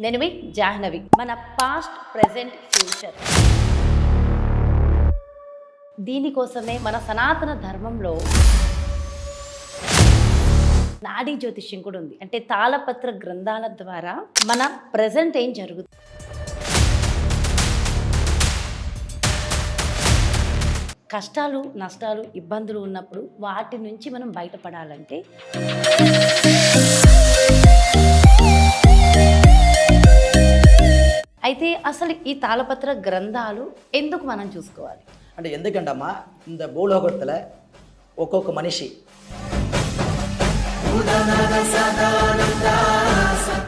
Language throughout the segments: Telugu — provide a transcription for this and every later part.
నేను మీ జాహ్నవి. మన పాస్ట్ ప్రజెంట్ ఫ్యూచర్ దీనికోసమే మన సనాతన ధర్మంలో నాడీ జ్యోతిష్యం కూడా ఉంది. అంటే తాళపత్ర గ్రంథాల ద్వారా మన ప్రజెంట్ ఏం జరుగుతుంది? కష్టాలు నష్టాలు ఇబ్బందులు ఉన్నప్పుడు వాటి నుంచి మనం బయటపడాలంటే అసలు ఈ తాళపత్ర గ్రంథాలు ఎందుకు మనం చూసుకోవాలి అంటే ఎందుకంటమ్మా இந்த பூலோகத்தில் ఒక్కొక్క మనిషి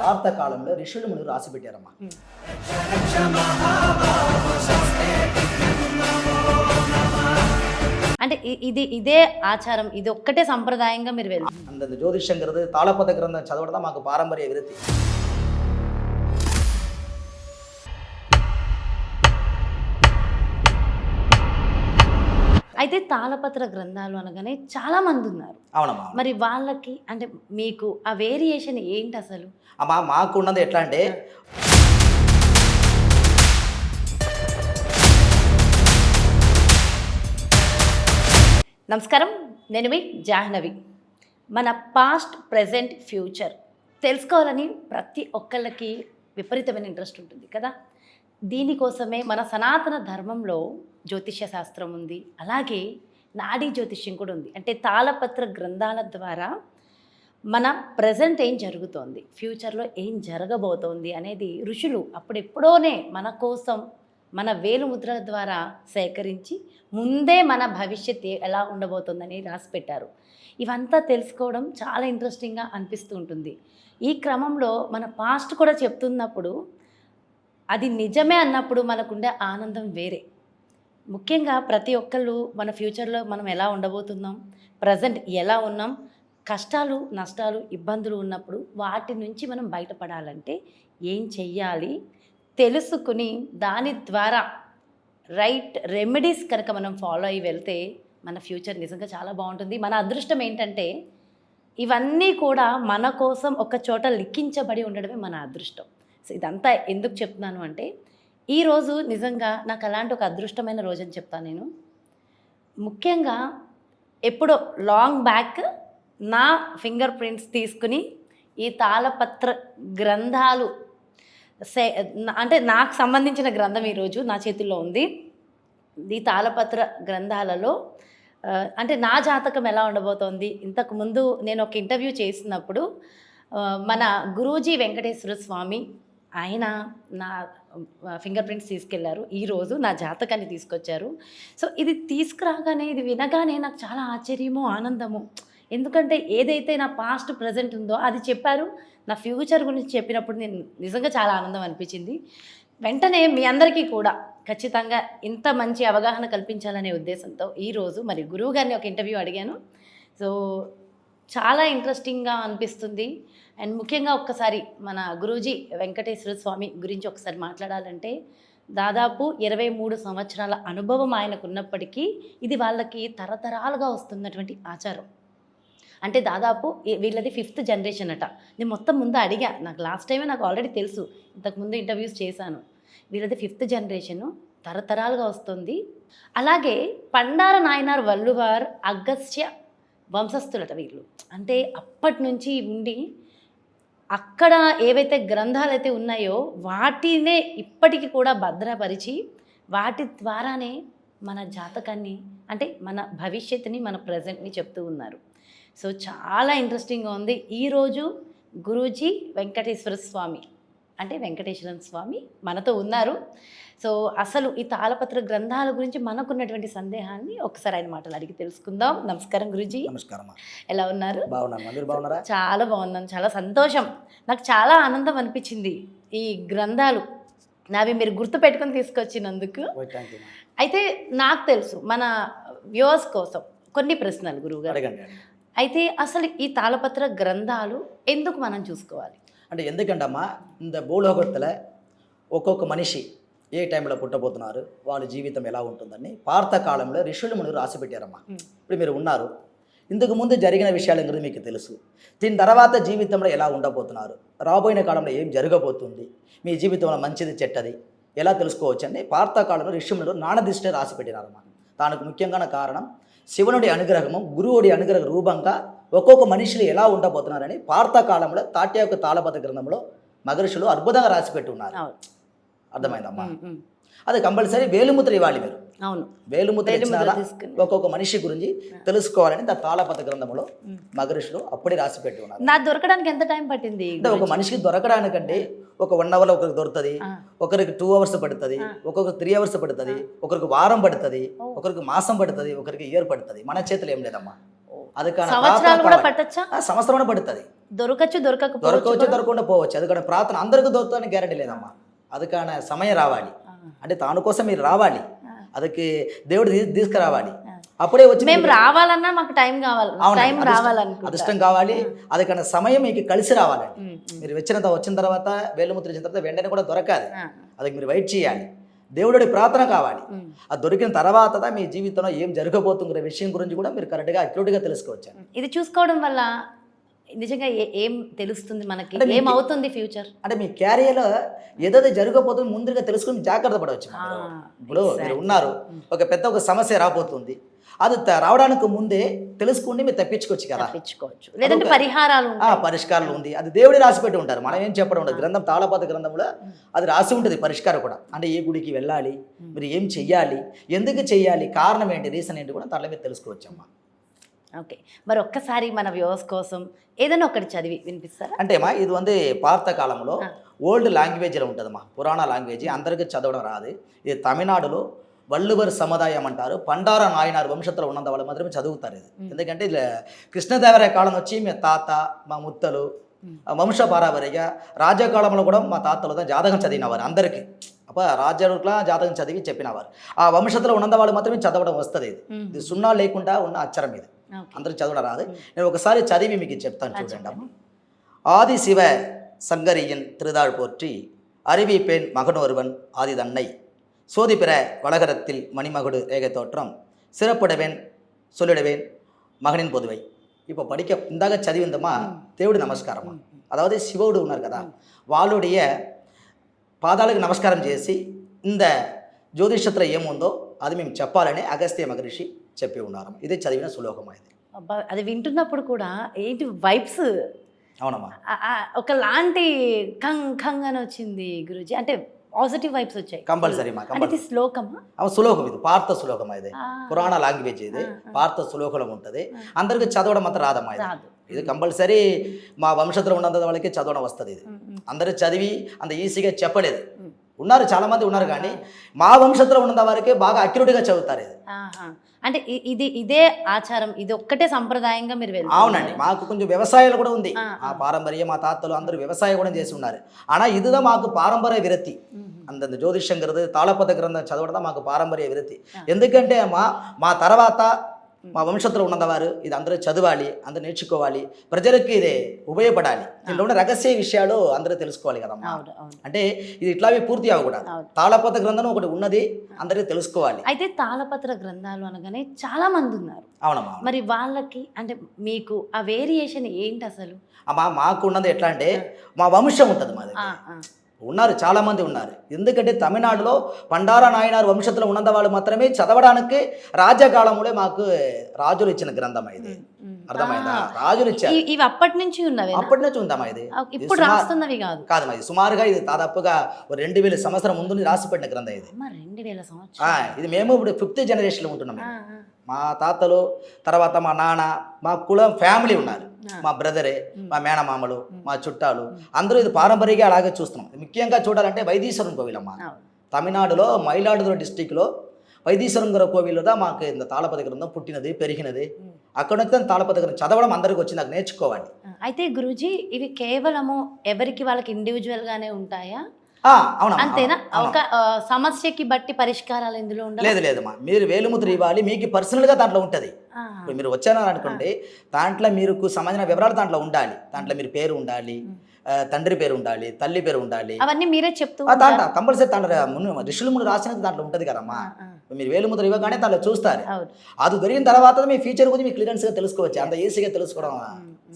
పాత కాలంలో ఋషులు మునులు రాసి పెట్టారమ్మా అంటే ఇ- ఇది ఇదే ఆచారం ఇది ఒక్కటే సంప్రదాయంగా మీరు వెళ్తారు அந்த ஜோதிஷங்கிறது தாளப்பத கிரந்தம் చదవడం தான் మాకు పారంపర్య విరతి అయితే తాళపత్ర గ్రంథాలు అనగానే చాలా మంది ఉన్నారు. అవునమ్మా. మరి వాళ్ళకి అంటే మీకు ఆ వేరియేషన్ ఏంటి అసలు? అమ్మా మాకు ఉన్నది ఎట్లా అంటే నమస్కారం. నేను మీ జాహ్నవి. మన పాస్ట్ ప్రజెంట్ ఫ్యూచర్ తెలుసుకోవాలని ప్రతి ఒక్కళ్ళకి విపరీతమైన ఇంట్రెస్ట్ ఉంటుంది కదా? దీనికోసమే మన సనాతన ధర్మంలో జ్యోతిష్య శాస్త్రం ఉంది. అలాగే నాడీ జ్యోతిష్యం కూడా ఉంది. అంటే తాళపత్ర గ్రంథాల ద్వారా మన ప్రజెంట్ ఏం జరుగుతోంది? ఫ్యూచర్లో ఏం జరగబోతోంది? అనేది ఋషులు అప్పుడెప్పుడోనే మన కోసం మన వేలుముద్రల ద్వారా సేకరించి ముందే మన భవిష్యత్ ఎలా ఉండబోతోందని రాసిపెట్టారు. ఇవంతా తెలుసుకోవడం చాలా ఇంట్రెస్టింగ్గా అనిపిస్తూ ఉంటుంది. ఈ క్రమంలో మన పాస్ట్ కూడా చెప్తున్నప్పుడు అది నిజమే అన్నప్పుడు మనకుండే ఆనందం వేరే. ముఖ్యంగా ప్రతి ఒక్కళ్ళు మన ఫ్యూచర్లో మనం ఎలా ఉండబోతున్నాం ప్రజెంట్ ఎలా ఉన్నాం కష్టాలు నష్టాలు ఇబ్బందులు ఉన్నప్పుడు వాటి నుంచి మనం బయటపడాలంటే ఏం చెయ్యాలి? తెలుసుకుని దాని ద్వారా రైట్ రెమెడీస్ కనుక మనం ఫాలో అయ్యి వెళ్తే మన ఫ్యూచర్ నిజంగా చాలా బాగుంటుంది. మన అదృష్టం ఏంటంటే ఇవన్నీ కూడా మన కోసం ఒక చోట లిఖించబడి ఉండడమే మన అదృష్టం. సో ఇదంతా ఎందుకు చెప్తున్నాను అంటే ఈరోజు నిజంగా నాకు అలాంటి ఒక అదృష్టమైన రోజు అని చెప్తాను నేను. ముఖ్యంగా ఎప్పుడో లాంగ్ బ్యాక్ నా ఫింగర్ ప్రింట్స్ తీసుకుని ఈ తాళపత్ర గ్రంథాలు సే నా- అంటే నాకు సంబంధించిన గ్రంథం ఈరోజు నా చేతుల్లో ఉంది. ఈ తాళపత్ర గ్రంథాలలో అంటే నా జాతకం ఎలా ఉండబోతోంది? ఇంతకుముందు నేను ఒక ఇంటర్వ్యూ చేసినప్పుడు మన గురూజీ వెంకటేశ్వర స్వామి ఆయన నా ఫింగర్ ప్రింట్స్ తీసుకెళ్ళారు. ఈరోజు నా జాతకాన్ని తీసుకొచ్చారు. సో ఇది తీసుకురాగానే ఇది వినగానే నాకు చాలా ఆశ్చర్యము ఆనందము. ఎందుకంటే ఏదైతే నా పాస్ట్ ప్రజెంట్ ఉందో అది చెప్పారు. నా ఫ్యూచర్ గురించి చెప్పినప్పుడు నేను నిజంగా చాలా ఆనందం అనిపించింది. వెంటనే మీ అందరికీ కూడా ఖచ్చితంగా ఇంత మంచి అవగాహన కల్పించాలనే ఉద్దేశంతో ఈరోజు మరి గురువు గారిని ఒక ఇంటర్వ్యూ అడిగాను. సో చాలా ఇంట్రెస్టింగ్గా అనిపిస్తుంది. అండ్ ముఖ్యంగా ఒక్కసారి మన గురూజీ వెంకటేశ్వర స్వామి గురించి ఒకసారి మాట్లాడాలంటే దాదాపు ఇరవై మూడు సంవత్సరాల అనుభవం ఆయనకు ఉన్నప్పటికీ ఇది వాళ్ళకి తరతరాలుగా వస్తున్నటువంటి ఆచారం. అంటే దాదాపు వీళ్ళది ఫిఫ్త్ జనరేషన్ అట. నేను మొత్తం ముందు అడిగా నాకు లాస్ట్ టైమే నాకు ఆల్రెడీ తెలుసు ఇంతకుముందు ఇంటర్వ్యూస్ చేశాను. వీళ్ళది ఫిఫ్త్ జనరేషను తరతరాలుగా వస్తుంది. అలాగే పండార నాయనార్ వల్లువార్ అగస్త్య వంశస్థులట వీళ్ళు. అంటే అప్పటి నుంచి ఉండి అక్కడ ఏవైతే గ్రంథాలు అయితే ఉన్నాయో వాటినే ఇప్పటికీ కూడా భద్రపరిచి వాటి ద్వారానే మన జాతకాన్ని అంటే మన భవిష్యత్తుని మన ప్రజెంట్ని చెప్తూ ఉన్నారు. సో చాలా ఇంట్రెస్టింగ్గా ఉంది. ఈరోజు గురూజీ వెంకటేశ్వర స్వామి అంటే వెంకటేశ్వర స్వామి మనతో ఉన్నారు. సో అసలు ఈ తాళపత్ర గ్రంథాల గురించి మనకున్నటువంటి సందేహాన్ని ఒకసారి ఆయన మాటలు అడిగి తెలుసుకుందాం. నమస్కారం గురుజీ. నమస్కారం ఎలా ఉన్నారు? చాలా బాగున్నాను. చాలా సంతోషం. నాకు చాలా ఆనందం అనిపించింది ఈ గ్రంథాలు. నావి మీరు గుర్తు పెట్టుకొని తీసుకొచ్చినందుకు. అయితే నాకు తెలుసు మన వ్యూవర్స్ కోసం కొన్ని ప్రశ్నలు గురువు గారు అయితే అసలు ఈ తాళపత్ర గ్రంథాలు ఎందుకు మనం చూసుకోవాలి? అంటే ఎందుకంటమ్మా ఇంత భూలోకత్తుల ఒక్కొక్క మనిషి ఏ టైంలో పుట్టబోతున్నారు వాళ్ళ జీవితం ఎలా ఉంటుందని పాత కాలంలో ఋషులు మునులు రాసి పెట్టారమ్మా మ్మ్. ఇప్పుడు మీరు ఉన్నారు. ఇంతకు ముందు జరిగిన విషయాల గురించి మీకు తెలుసు. దీని తర్వాత జీవితంలో ఎలా ఉండబోతున్నారు రాబోయే కాలంలో ఏం జరగబోతుంది మీ జీవితంలో మంచిది చెడ్డది ఎలా తెలుసుకోవచ్చు అని పార్థకాలంలో ఋషుములు నాణదిష్టి రాసి పెట్టినారన్నమాట దానికి ముఖ్యంగా కారణం శివునుడి అనుగ్రహము గురువుడి అనుగ్రహ రూపంగా ఒక్కొక్క మనుషులు ఎలా ఉండబోతున్నారని పార్థకాలంలో తాట్య యొక్క తాళపద గ్రంథంలో మహర్షులు అద్భుతంగా రాసి పెట్టి ఉన్నారు అర్థమైందమ్మా. అది కంపల్సరీ వేలుముద్ర ఇవ్వాలి మీరు. అవును. వేలుముద్ర ఇచ్చినారా. ఒక్కొక్క మనిషి గురించి తెలుసుకోవాలని దా తాళపద గ్రంథంలో మహర్షులు అప్పుడే రాసి పెట్టి ఉన్నారు. నా దొరకడానికి ఎంత టైం పట్టింది అంటే ఒక మనిషికి దొరకడానికంటే ఒక వన్ అవర్లో ఒకరికి దొరుకుతుంది. ఒకరికి టూ అవర్స్ పడుతుంది ఒక్కొక్కరికి త్రీ అవర్స్ పడుతుంది ఒకరికి వారం పడుతుంది ఒకరికి మాసం పడుతుంది ఒకరికి ఇయర్ పడుతుంది. మన చేతులు ఏం లేదమ్మా. అది కూడా సంవత్సరం పడుతుంది. దొరకచ్చు దొరకకపోవచ్చు దొరకకుండా పోవచ్చు. అది కానీ ప్రార్థన అందరికీ దొరుకుతుందని గ్యారంటీ లేదమ్మా. అది కానీ సమయం రావాలి. ఆ. అంటే తాను కోసం మీరు రావాలి. ఆ. అదకి దేవుడు తీసుకురావాలి. ఆ. అప్పుడే వచ్చి మేము రావాలన్నా మాకు టైం కావాలి. టైం అదృష్టం- రావాలనుకుంటా. అదృష్టం కావాలి. అది కానీ సమయం మీకు కలిసి రావాలండి ఉమ్. మీరు వచ్చిన వచ్చిన తర్వాత వేలుముద్ర ఇచ్చిన తర్వాత వెంటనే కూడా దొరకాలి. ఆ, అది మీరు వెయిట్ చేయాలి. దేవుడి ప్రార్థన కావాలి. అది దొరికిన తర్వాత మీ జీవితంలో ఏం జరగబోతుందనే విషయం గురించి కూడా మీరు కరెక్ట్గా అక్యూరేట్గా తెలుసుకోవచ్చు. ఇది చూసుకోవడం వల్ల నిజంగా ఏ- ఏం తెలుస్తుంది మనకి? ఏమవుతుంది ఫ్యూచర్ అంటే మీ క్యారియర్లో ఏదైతే జరగబోతుందో ముందుగా తెలుసుకుని జాగ్రత్త పడవచ్చు ఇప్పుడు మీరు ఉన్నారు ఒక పెద్ద ఒక సమస్య రాబోతుంది. అది రావడానికి ముందే తెలుసుకుని మీరు తప్పించుకోవచ్చు కదా. తప్పించుకోవచ్చు. లేదంటే పరిహారాలు పరిష్కారాలు ఉంది. అది దేవుడి రాసి పెట్టి ఉంటారు. మనం ఏం చెప్పడం ఉండదు. గ్రంథం తాళపాత గ్రంథంలో అది రాసి ఉంటుంది పరిష్కారం కూడా. అంటే ఏ గుడికి వెళ్ళాలి మీరు ఏం చెయ్యాలి ఎందుకు చెయ్యాలి కారణం ఏంటి రీజన్ ఏంటి కూడా దాంట్లో మీరు తెలుసుకోవచ్చమ్మా. ఓకే. మరి ఒక్కసారి మన వ్యూవర్స్ కోసం ఏదైనా ఒకటి చదివి వినిపిస్తారా? అంటే అమ్మా ఇది వంది పాత కాలంలో ఓల్డ్ లాంగ్వేజ్లో ఉంటుందమ్మా పురాణ లాంగ్వేజ్. అందరికీ చదవడం రాదు. ఇది తమిళనాడులో వల్లువర్ సముదాయం అంటారు. పండార నాయనారు వంశంలో ఉన్నంత వాళ్ళు మాత్రమే చదువుతారు ఇది. ఎందుకంటే ఇది కృష్ణదేవరాయ కాలం వచ్చి మీ తాత మా ముత్తలు వంశ పారావరిగా రాజ్యకాలంలో కూడా మా తాతలు జాతకం చదివినవారు అందరికీ. అప్ప రాజ్యాల జాతకం చదివి చెప్పినవారు. ఆ వంశంలో ఉన్నంత వాళ్ళు మాత్రమే చదవడం వస్తుంది ఇది. ఇది సున్నా లేకుండా ఉన్న అక్షరం ఇది. అందరూ చదవడం రాదు నేను ఒకసారి చదివి మీకు చెప్తాను చూడండి అమ్మ ఆది சிவ சங்கரியின் திருதாழ் போற்றி அருவி பெண் மகனொருவன் ஆதி தன்னை சோதி பெற வடகரத்தில் மணிமகுடு ரேகை தோற்றம் சிறப்புடவேன் சொல்லிடுவேன் மகனின் பொதுவை இப்போ படிக்க இந்தாக చదివిందమ్మా దేవుడి నమస్కారమా అదావది శివుడు ఉన్నారు కదా వాళ్ళుடைய పాదాలకు నమస్కారం చేసి ఇంద జ్యోతిషత్ర ఏముందో అది మేము చెప్పాలని అగస్త్య మహర్షి చెప్పి ఉన్నారు. ఇదే చదివిన సులోకం ఇది అబ్బా అది వింటున్నప్పుడు కూడా ఏంటి వైబ్స్ అవునమ్మా. ఒకలాంటి కంగ్ కంగ్ అని వచ్చింది గురుజీ. అంటే పాజిటివ్ వైబ్స్ వచ్చాయి. కంపల్సరీ మా కంపల్సరీ ఇది శ్లోకమా? అవ సులోకం ఇది పార్థ సులోకం ఇది పురాణ లాంగ్వేజ్ ఇది. పార్థ సులోకం ఉంటుంది. అందరికి చదవడం మాత్రం రాదమ్మా ఇది. ఇది కంపల్సరీ మా వంశంలో ఉన్నంత వాళ్ళకి చదవడం వస్తుంది ఇది. అందరూ చదివి అంత ఈజీగా చెప్పలేదు. ఉన్నారు చాలా మంది ఉన్నారు కానీ మా వంశంలో ఉన్న వారికి బాగా అక్యురేట్గా చదువుతారు ఇది. అంటే ఇది ఇదే ఆచారం ఇది ఒక్కటే సంప్రదాయంగా మీరు అవునండి మాకు కొంచెం వ్యవసాయాలు కూడా ఉంది. ఆ, పారంపర్యం మా తాతలు అందరూ వ్యవసాయం కూడా చేసి ఉన్నారు. ఆనా ఇదిదా మాకు పారంపర్య విరక్తి అంత జ్యోతిష్యంగరది తాళపద గ్రంథం చదవడం మాకు పారంపర్య విరక్తి ఎందుకంటే మా మా తర్వాత మా వంశంలో ఉన్నవారు ఇది అందరూ చదవాలి అందరూ నేర్చుకోవాలి. ప్రజలకి ఇది ఉపయోగపడాలి. దీంట్లో ఉన్న రహస్య విషయాలు అందరూ తెలుసుకోవాలి కదమ్మా. అంటే ఇది ఇట్లాగే పూర్తి అవ్వకూడదు. తాళపద గ్రంథం ఒకటి ఉన్నది అందరికీ తెలుసుకోవాలి. అయితే తాళపత్ర గ్రంథాలు అనగానే చాలా మంది ఉన్నారు. అవునమ్మా అవును. మరి వాళ్ళకి అంటే మీకు ఆ వేరియేషన్ ఏంటి అసలు? అమ్మా మాకు ఉన్నది ఎట్లా అంటే మా వంశం ఉంటుంది మాది. ఉన్నారు చాలా మంది ఉన్నారు. ఎందుకంటే తమిళనాడులో పండార నాయనారు వంశంలో ఉన్నంత వాళ్ళు మాత్రమే చదవడానికి రాజ్యకాలంలో మాకు రాజులు ఇచ్చిన గ్రంథం ఇది. అర్థమైందా. రాజులు ఇచ్చారు. ఇవి అప్పటి నుంచి ఉన్నవే అప్పటి నుంచి ఉందమ్మా ఇది. ఇప్పుడు రాస్తున్నవి కాదు. కాదమ్మా ఇది. సుమారుగా ఇది దాదాపుగా రెండు వేల సంవత్సరం ముందు రాసిపెట్టిన గ్రంథం ఇది. అమ్మ రెండు వేల ఆ, సంవత్సరం ఇది మేము ఇప్పుడు ఫిఫ్త్ జనరేషన్లో ఉంటున్నాం. మా తాతలు తర్వాత మా నాన్న మా కులం ఫ్యామిలీ ఉన్నారు. మా బ్రదరే మా మేనమామలు మా చుట్టాలు అందరూ ఇది పారంపర్యంగా అలాగే చూస్తున్నాం. ముఖ్యంగా చూడాలంటే వైదీశ్వరం కోవిలమ్మ. తమిళనాడులో మయిలాడుదుర డిస్టిక్లో వైదీశ్వరం గారి కోవిలుదా మాకు ఇంత తాళపతి గ్రంథం పుట్టినది పెరిగినది. అక్కడ నుంచి తాళపతి గ్రంథం చదవడం అందరికి వచ్చి నాకు నేర్చుకోవాలి. అయితే గురూజీ ఇవి కేవలము ఎవరికి వాళ్ళకి ఇండివిజువల్ గానే ఉంటాయా? అంతేనా. ఒక సమస్యకి బట్టి పరిష్కారాలు ఇందులో ఉండాలి లేదు లేదమ్మా మీరు వేలుముద్ర ఇవ్వాలి మీకు పర్సనల్గా దాంట్లో ఉంటుంది. ఇప్పుడు మీరు వచ్చారని అనుకోండి దాంట్లో మీకు సంబంధించిన వివరాలు దాంట్లో ఉండాలి. దాంట్లో మీరు పేరు ఉండాలి తండ్రి పేరు ఉండాలి తల్లి పేరు ఉండాలి. అవన్నీ మీరే చెప్తూ దాంట్లో కంపల్సరీ దాంట్లో ఋషులు ముందు రాసినది దాంట్లో ఉంటుంది కదమ్మా. మీరు వేలుముద్ర ఇవ్వగానే దానిలో చూస్తారు. అది దొరికిన తర్వాత మీ ఫ్యూచర్ గురించి మీకు క్లియరెన్స్గా తెలుసుకోవచ్చు. అంత ఈజీగా తెలుసుకోవడం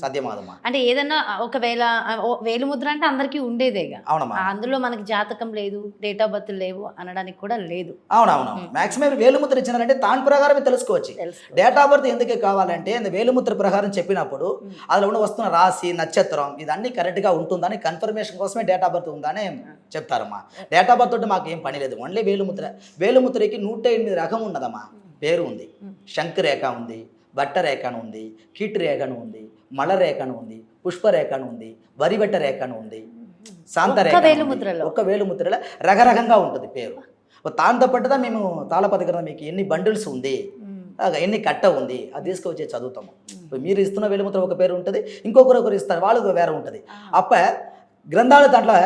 సాధ్యమాదమ్మా. అంటే ఏదన్నా ఒకవేళ ఆ, ఓ వేలు ముద్ర అంటే అందరికీ ఉండేదేగా అవునమ్మా. అందులో మనకి జాతకం లేదు డేట్ ఆఫ్ బర్త్ లేవు అనడానికి కూడా లేదు. అవునవును. మాక్సిమం వేలుముద్ర ఇచ్చినారంటే దాని ప్రకారమే తెలుసుకోవచ్చు. తెలుసు డేట్ ఆఫ్ బర్త్ ఎందుకు కావాలంటే వేలుముద్ర ప్రకారం చెప్పినప్పుడు అందులో ఉన్న వస్తున్న రాశి నక్షత్రం ఇదన్నీ కరెక్ట్గా ఉంటుందని కన్ఫర్మేషన్ కోసమే డేట్ ఆఫ్ బర్త్ ఉందని చెప్తారమ్మా. డేట్ ఆఫ్ బర్త్ తోటి మాకు ఏం పని లేదు. ఓన్లీ వేలుముద్ర. వేలుముద్రకి నూట ఎనిమిది రకం ఉన్నదమ్మా. పేరు ఉంది. శంఖరేఖ ఉంది బట్టరేఖ అని ఉంది కీట్ రేఖను ఉంది మలరేఖను ఉంది పుష్పరేఖను ఉంది వరిబెట్ట రేఖను ఉంది. శాంతరేఖ ఒక్క. వేలుముద్రలో? రకరకంగా ఉంటుంది పేరు. దాంతో పాటుగా మేము తాళపతి గ్రంథం మీకు ఎన్ని బండిల్స్ ఉంది ఎన్ని కట్ట ఉంది అది తీసుకొచ్చి చదువుతాము. ఇప్పుడు మీరు ఇస్తున్న వేలుముద్ర ఒక పేరు ఉంటుంది ఇంకొకరు ఒకరు ఇస్తారు వాళ్ళకు వేరే ఉంటుంది. అప్ప గ్రంథాలు దాంట్లో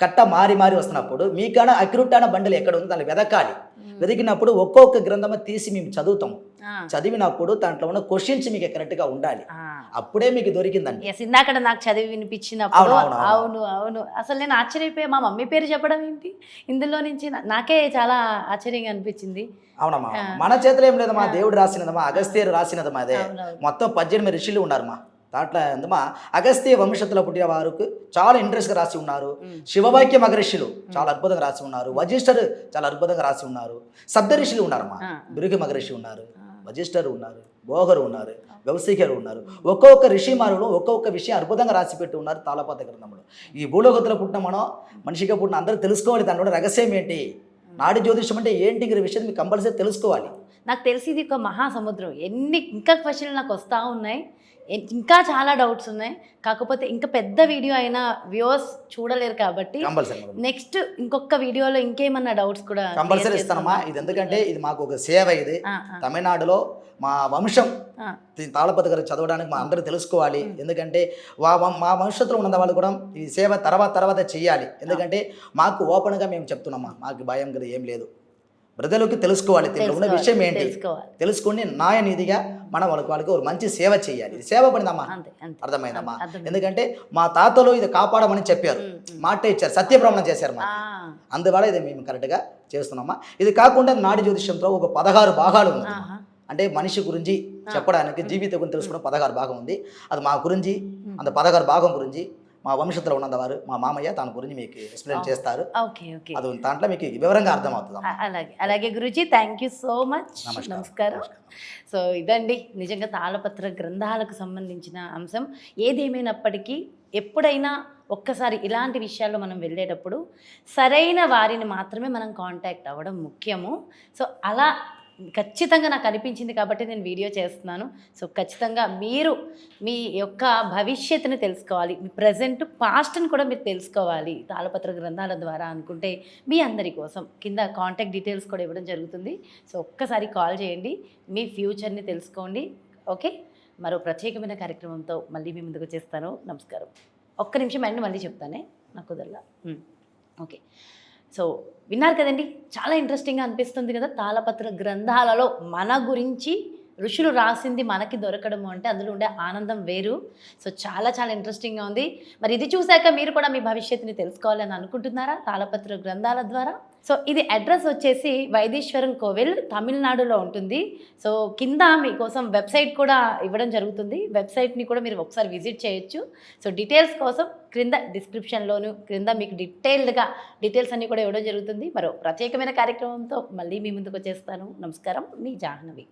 కట్ట మారి మారి వస్తున్నప్పుడు మీకాన అక్యురేట్ అయిన బండిల్ ఎక్కడ ఉంది దాన్ని వెదకాలి. వెతికినప్పుడు ఒక్కొక్క గ్రంథము తీసి మేము చదువుతాము ఆ, చదివినప్పుడు దాంట్లో ఉన్న క్వశ్చన్స్ మీకు కరెక్ట్గా ఉండాలి. ఆ. అప్పుడే మీకు దొరికిందండి. ఇందాక నాకు చదివి వినిపించినప్పుడు అవును, అవును, అసలు నేను ఆశ్చర్యపోయా. మా మమ్మీ పేరు చెప్పడం ఏంటి? ఇందులో నుంచి నాకే చాలా ఆశ్చర్యంగా అనిపించింది. అవునమ్మా మన చేతిలో ఏం లేదమ్మా దేవుడు రాసినదమ్మా అగస్త్యరు రాసినదమ్మా అదే. మొత్తం పద్దెనిమిది ఋషులు ఉన్నారమ్మా దాంట్లో అందుమా అగస్త్య వంశంలో పుట్టిన వారికి చాలా ఇంట్రెస్ట్గా రాసి ఉన్నారు. శివవాక్య మహర్షులు చాలా అద్భుతంగా రాసి ఉన్నారు. వజిష్ఠర్ చాలా అద్భుతంగా రాసి ఉన్నారు. సప్త ఋషులు ఉన్నారమ్మా బిరుగి మహర్షి ఉన్నారు. వజిష్ఠరు ఉన్నారు. బోహరు ఉన్నారు. వ్యవసాయకారు ఉన్నారు. ఒక్కొక్క ఋషి మారులు ఒక్కొక్క విషయం అద్భుతంగా రాసి పెట్టి ఉన్నారు తాళపాత గ్రంథంలో. ఈ భూలోగతులు పుట్టిన మనం మనిషిగా పుట్టిన అందరూ తెలుసుకోవాలి. దానిలో రహస్యం ఏంటి? నాడి జ్యోతిషం అంటే ఏంటి విషయం మీకు కంపల్సరీ తెలుసుకోవాలి. నాకు తెలిసి ఇది ఒక మహాసముద్రం. ఎన్ని ఇంకా క్వశ్చన్లు నాకు వస్తూ ఉన్నాయి. ఇంకా చాలా డౌట్స్ ఉన్నాయి. కాకపోతే ఇంకా పెద్ద వీడియో అయినా వ్యూవర్స్ చూడలేరు కాబట్టి నెక్స్ట్ ఇంకొక వీడియోలో ఇంకేమన్నా డౌట్స్ కూడా కంపల్సరీ ఇస్తానమ్మా. ఇది ఎందుకంటే ఇది మాకు ఒక సేవ ఇది. తమిళనాడులో మా వంశం తాళపతి గారు చదవడానికి మా అందరూ తెలుసుకోవాలి. ఎందుకంటే మా వంశంలో ఉన్న వాళ్ళు కూడా ఈ సేవ తర్వాత తర్వాత చేయాలి. ఎందుకంటే మాకు ఓపెన్గా మేము చెప్తున్నామా మాకు భయం కదా ఏం లేదు. ప్రజలకు తెలుసుకోవాలి దీంట్లో ఉన్న విషయం ఏంటి? తెలుసుకుని న్యాయనిధిగా మనం వాళ్ళకి వాళ్ళకి ఒక మంచి సేవ చేయాలి. ఇది సేవ పడిందమ్మా. అర్థమైందమ్మా? అర్థమైంది. ఎందుకంటే మా తాతలు ఇది కాపాడమని చెప్పారు. మాట ఇచ్చారు సత్యప్రమాణం చేశారు మా అందువల్ల ఇది మేము కరెక్ట్గా చేస్తున్నామా ఇది కాకుండా నాడి జ్యోతిష్యంలో ఒక పదహారు భాగాలు ఉంది. అంటే మనిషి గురించి చెప్పడానికి జీవిత గురించి తెలుసుకోవడం పదహారు భాగం ఉంది. అది మా గురించి అంత పదహారు భాగం గురించి మా వంశంలో ఉన్నవారు మా మామయ్య దాని గురించి మీకు ఎక్స్ప్లెయిన్ చేస్తారు. Okay okay. అది దాంట్లో మీకు వివరంగా అర్థమవుతుంది అలాగే అలాగే Guruji thank you so much. నమస్కారం సో ఇదండి నిజంగా తాళపత్ర గ్రంథాలకు సంబంధించిన అంశం. ఏదేమైనప్పటికీ ఎప్పుడైనా ఒక్కసారి ఇలాంటి విషయాల్లో మనం వెళ్ళేటప్పుడు సరైన వారిని మాత్రమే మనం కాంటాక్ట్ అవ్వడం ముఖ్యము. సో అలా ఖచ్చితంగా నాకు అనిపించింది కాబట్టి నేను వీడియో చేస్తున్నాను. సో ఖచ్చితంగా మీరు మీ యొక్క భవిష్యత్తుని తెలుసుకోవాలి. మీ ప్రజెంట్ పాస్ట్ని కూడా మీరు తెలుసుకోవాలి. తాళపత్ర గ్రంథాల ద్వారా అనుకుంటే మీ అందరి కోసం. కింద కాంటాక్ట్ డీటెయిల్స్ కూడా ఇవ్వడం జరుగుతుంది. సో ఒక్కసారి కాల్ చేయండి. మీ ఫ్యూచర్ని తెలుసుకోండి. ఓకే? మరో ప్రత్యేకమైన కార్యక్రమంతో మళ్ళీ మీ ముందుకు వచ్చేస్తాను. నమస్కారం. ఒక్క నిమిషం అండి మళ్ళీ చెప్తానే. నాకు కుదరలా. ఓకే. సో విన్నారు కదండి? చాలా ఇంట్రెస్టింగ్గా అనిపిస్తుంది కదా తాళపత్ర గ్రంథాలలో మన గురించి ఋషులు రాసింది మనకి దొరకడము అంటే అందులో ఉండే ఆనందం వేరు. సో చాలా చాలా ఇంట్రెస్టింగ్గా ఉంది. మరి ఇది చూశాక మీరు కూడా మీ భవిష్యత్తుని తెలుసుకోవాలని అనుకుంటున్నారా? తాళపత్ర గ్రంథాల ద్వారా? సో ఇది అడ్రస్ వచ్చేసి వైదీశ్వరం కోవిల్ తమిళనాడులో ఉంటుంది. సో కింద మీకోసం వెబ్సైట్ కూడా ఇవ్వడం జరుగుతుంది. వెబ్సైట్ని కూడా మీరు ఒకసారి విజిట్ చేయొచ్చు. సో డీటెయిల్స్ కోసం క్రింద డిస్క్రిప్షన్లోను క్రింద మీకు డీటెయిల్డ్గా డీటెయిల్స్ అన్నీ కూడా ఇవ్వడం జరుగుతుంది. మరో ప్రత్యేకమైన కార్యక్రమంతో మళ్ళీ మీ ముందుకు వచ్చేస్తాను. నమస్కారం. మీ జాహ్నవి.